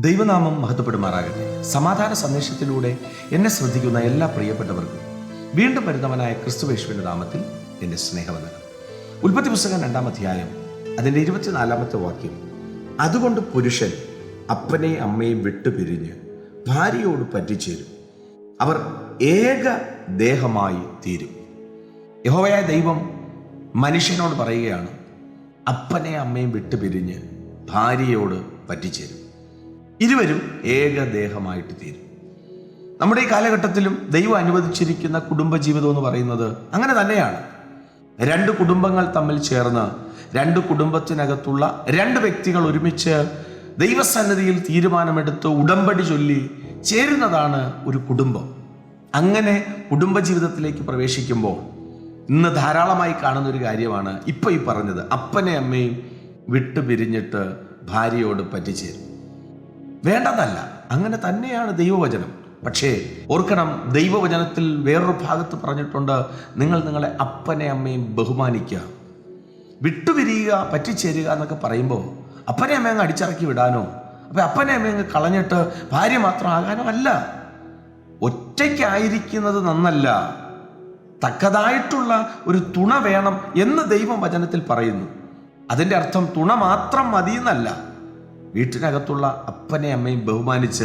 ദൈവനാമം മഹത്വപ്പെടുമാറാകട്ടെ. സമാധാന സന്ദേശത്തിലൂടെ എന്നെ ശ്രദ്ധിക്കുന്ന എല്ലാ പ്രിയപ്പെട്ടവർക്കും വീണ്ടും വരുന്നവനായ ക്രിസ്തുവേശുവിന്റെ നാമത്തിൽ എന്റെ സ്നേഹവന്ദനം. ഉൽപ്പത്തി പുസ്തകം രണ്ടാം അധ്യായം അതിന്റെ ഇരുപത്തിനാലാമത്തെ വാക്യം അതുകൊണ്ട് പുരുഷൻ അപ്പനെയും അമ്മയും വിട്ടുപിരിഞ്ഞ് ഭാര്യയോട് പറ്റിച്ചേരും. അവർ ഏക ദേഹമായി തീരും. യഹോവയായ ദൈവം മനുഷ്യനോട് പറയുകയാണ് അപ്പനെ അമ്മയും വിട്ടുപിരിഞ്ഞ് ഭാര്യയോട് പറ്റിച്ചേരും. ഇരുവരും ഏകദേഹമായിട്ട് തീരും. നമ്മുടെ ഈ കാലഘട്ടത്തിലും ദൈവം അനുവദിച്ചിരിക്കുന്ന കുടുംബജീവിതം എന്ന് പറയുന്നത് അങ്ങനെ തന്നെയാണ്. രണ്ട് കുടുംബങ്ങൾ തമ്മിൽ ചേർന്ന് രണ്ട് കുടുംബത്തിനകത്തുള്ള രണ്ട് വ്യക്തികൾ ഒരുമിച്ച് ദൈവസന്നിധിയിൽ തീരുമാനമെടുത്ത് ഉടമ്പടി ചൊല്ലി ചേരുന്നതാണ് ഒരു കുടുംബം. അങ്ങനെ കുടുംബജീവിതത്തിലേക്ക് പ്രവേശിക്കുമ്പോൾ ഇന്ന് ധാരാളമായി കാണുന്ന ഒരു കാര്യമാണ് ഇപ്പോൾ ഈ പറഞ്ഞത്. അപ്പനെ അമ്മയും വിട്ടുപിരിഞ്ഞിട്ട് ഭാര്യയോട് പറ്റിച്ചേരും. വേണ്ടതല്ല. അങ്ങനെ തന്നെയാണ് ദൈവവചനം. പക്ഷേ ഓർക്കണം ദൈവവചനത്തിൽ വേറൊരു ഭാഗത്ത് പറഞ്ഞിട്ടുണ്ട് നിങ്ങൾ നിങ്ങളെ അപ്പനെ അമ്മയും ബഹുമാനിക്കുക വിട്ടുപിരിയുക പറ്റിച്ചേരുക എന്നൊക്കെ പറയുമ്പോൾ അപ്പനെ അമ്മയെ അങ്ങ് അടിച്ചിറക്കി വിടാനോ? അപ്പം അപ്പനെ അമ്മയെ അങ്ങ് കളഞ്ഞിട്ട് ഭാര്യ മാത്രം ആകാനോ അല്ല ഒറ്റയ്ക്കായിരിക്കുന്നത് നന്നല്ല. തക്കതായിട്ടുള്ള ഒരു തുണ വേണം എന്ന് ദൈവം വചനത്തിൽ പറയുന്നു. അതിന്റെ അർത്ഥം തുണ മാത്രം മതി എന്നല്ല വീട്ടിനകത്തുള്ള അപ്പനെ അമ്മയും ബഹുമാനിച്ച്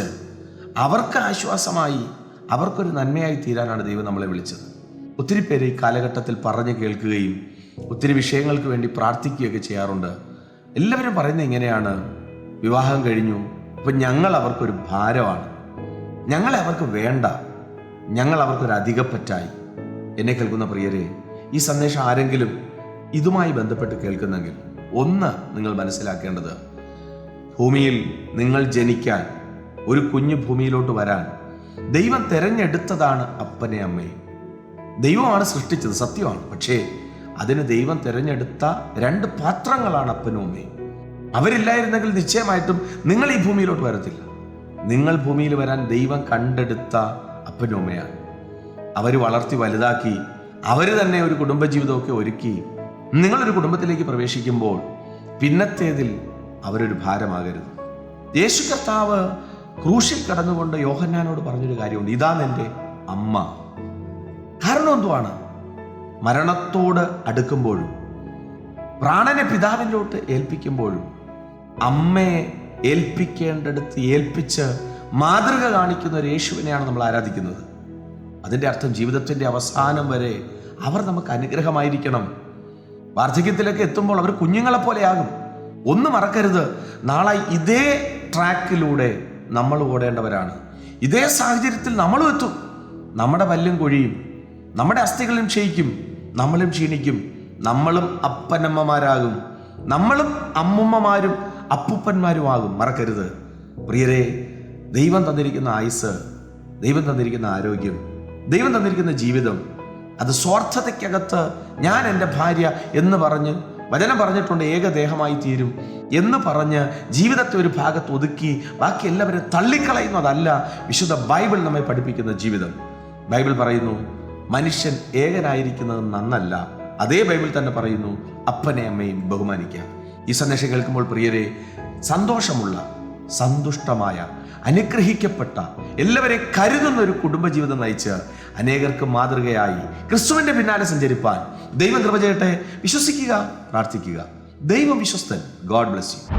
അവർക്ക് ആശ്വാസമായി അവർക്കൊരു നന്മയായി തീരാനാണ് ദൈവം നമ്മളെ വിളിച്ചത്. ഒത്തിരി പേര് ഈ കാലഘട്ടത്തിൽ പറഞ്ഞു കേൾക്കുകയും ഒത്തിരി വിഷയങ്ങൾക്ക് വേണ്ടി പ്രാർത്ഥിക്കുകയൊക്കെ ചെയ്യാറുണ്ട്. എല്ലാവരും പറയുന്നത് ഇങ്ങനെയാണ്. വിവാഹം കഴിഞ്ഞു. അപ്പം ഞങ്ങൾ അവർക്കൊരു ഭാരമാണ്. ഞങ്ങളെ അവർക്ക് വേണ്ട. ഞങ്ങൾ അവർക്കൊരു അധികപ്പറ്റായി. എന്നെ കേൾക്കുന്ന പ്രിയരെ ഈ സന്ദേശം ആരെങ്കിലും ഇതുമായി ബന്ധപ്പെട്ട് കേൾക്കുന്നെങ്കിൽ ഒന്ന് നിങ്ങൾ മനസ്സിലാക്കേണ്ടത് ഭൂമിയിൽ നിങ്ങൾ ജനിക്കാൻ ഒരു കുഞ്ഞു ഭൂമിയിലോട്ട് വരാൻ ദൈവം തിരഞ്ഞെടുത്തതാണ് അപ്പനെ അമ്മയെ. ദൈവമാണ് സൃഷ്ടിച്ചത് സത്യമാണ്. പക്ഷേ അതിന് ദൈവം തിരഞ്ഞെടുത്ത രണ്ട് പാത്രങ്ങളാണ് അപ്പനും അമ്മയും. അവരില്ലായിരുന്നെങ്കിൽ നിശ്ചയമായിട്ടും നിങ്ങൾ ഈ ഭൂമിയിലോട്ട് വരത്തില്ല. നിങ്ങൾ ഭൂമിയിൽ വരാൻ ദൈവം കണ്ടെടുത്ത അപ്പനും അമ്മയാണ്. അവർ വളർത്തി വലുതാക്കി അവർ തന്നെ ഒരു കുടുംബജീവിതമൊക്കെ ഒരുക്കി നിങ്ങളൊരു കുടുംബത്തിലേക്ക് പ്രവേശിക്കുമ്പോൾ പിന്നത്തേതിൽ അവരൊരു ഭാരമാകരുത്. യേശു കർത്താവ് ക്രൂശിൽ കടന്നുകൊണ്ട് യോഹന്നാനോട് പറഞ്ഞൊരു കാര്യമുണ്ട്. ഇതാണ് എന്റെ അമ്മ. കാരണം എന്തുവാണ്? മരണത്തോട് അടുക്കുമ്പോഴും പ്രാണനെ പിതാവിലോട്ട് ഏൽപ്പിക്കുമ്പോഴും അമ്മയെ ഏൽപ്പിക്കേണ്ടടുത്ത് ഏൽപ്പിച്ച് മാതൃക കാണിക്കുന്ന ഒരു യേശുവിനെയാണ് നമ്മൾ ആരാധിക്കുന്നത്. അതിന്റെ അർത്ഥം ജീവിതത്തിന്റെ അവസാനം വരെ അവർ നമുക്ക് അനുഗ്രഹമായിരിക്കണം. വാർദ്ധക്യത്തിലൊക്കെ എത്തുമ്പോൾ അവർ കുഞ്ഞുങ്ങളെ പോലെയാകും ഒന്ന് മറക്കരുത്. നാളെ ഇതേ ട്രാക്കിലൂടെ നമ്മൾ ഓടേണ്ടവരാണ്. ഇതേ സാഹചര്യത്തിൽ നമ്മളും എത്തും. നമ്മുടെ പല്ലും കൊഴിയും. നമ്മുടെ അസ്ഥികളും ക്ഷയിക്കും. നമ്മളും ക്ഷീണിക്കും. നമ്മളും അപ്പനമ്മമാരാകും. നമ്മളും അമ്മുമ്മമാരും അപ്പുപ്പന്മാരുമാകും. മറക്കരുത്. പ്രിയരെ ദൈവം തന്നിരിക്കുന്ന ആയുസ് ദൈവം തന്നിരിക്കുന്ന ആരോഗ്യം ദൈവം തന്നിരിക്കുന്ന ജീവിതം അത് സ്വാർത്ഥതയ്ക്കകത്ത് ഞാൻ എന്റെ ഭാര്യ എന്ന് പറഞ്ഞ് വചനം പറഞ്ഞിട്ടുണ്ട് ഏകദേഹമായി തീരും എന്ന് പറഞ്ഞ് ജീവിതത്തെ ഒരു ഭാഗത്ത് ഒതുക്കി ബാക്കി എല്ലാവരും തള്ളിക്കളയുന്നതല്ല വിശുദ്ധ ബൈബിൾ നമ്മെ പഠിപ്പിക്കുന്ന ജീവിതം. ബൈബിൾ പറയുന്നു മനുഷ്യൻ ഏകനായിരിക്കുന്നത് നന്നല്ല. അതേ ബൈബിൾ തന്നെ പറയുന്നു അപ്പനെ അമ്മയും ബഹുമാനിക്കാം. ഈ സന്ദേശം കേൾക്കുമ്പോൾ പ്രിയരെ സന്തോഷമുള്ള സന്തുഷ്ടമായ അനുഗ്രഹിക്കപ്പെട്ട എല്ലാവരെയും കരുതുന്ന ഒരു കുടുംബജീവിതം നയിച്ച് അനേകർക്ക് മാതൃകയായി ക്രിസ്തുവിന്റെ പിന്നാലെ സഞ്ചരിപ്പാൻ ദൈവം കൃപ ചെയ്യട്ടെ. വിശ്വസിക്കുക പ്രാർത്ഥിക്കുക. ദൈവം വിശ്വസ്തൻ. God bless you